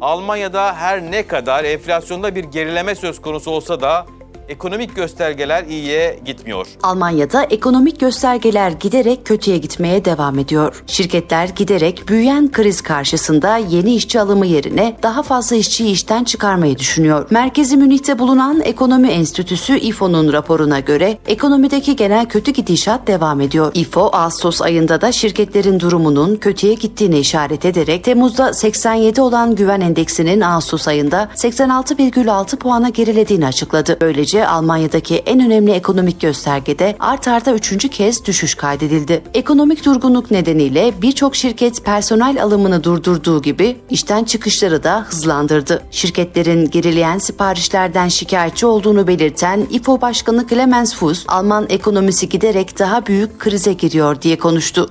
Almanya'da her ne kadar enflasyonda bir gerileme söz konusu olsa da ekonomik göstergeler iyiye gitmiyor. Almanya'da ekonomik göstergeler giderek kötüye gitmeye devam ediyor. Şirketler giderek büyüyen kriz karşısında yeni işçi alımı yerine daha fazla işçiyi işten çıkarmayı düşünüyor. Merkezi Münih'te bulunan Ekonomi Enstitüsü İFO'nun raporuna göre ekonomideki genel kötü gidişat devam ediyor. İFO, Ağustos ayında da şirketlerin durumunun kötüye gittiğini işaret ederek Temmuz'da 87 olan güven endeksinin Ağustos ayında 86,6 puana gerilediğini açıkladı. Böylece Almanya'daki en önemli ekonomik göstergede art arda üçüncü kez düşüş kaydedildi. Ekonomik durgunluk nedeniyle birçok şirket personel alımını durdurduğu gibi işten çıkışları da hızlandırdı. Şirketlerin gerileyen siparişlerden şikayetçi olduğunu belirten İFO Başkanı Clemens Fuß, Alman ekonomisi giderek daha büyük krize giriyor diye konuştu.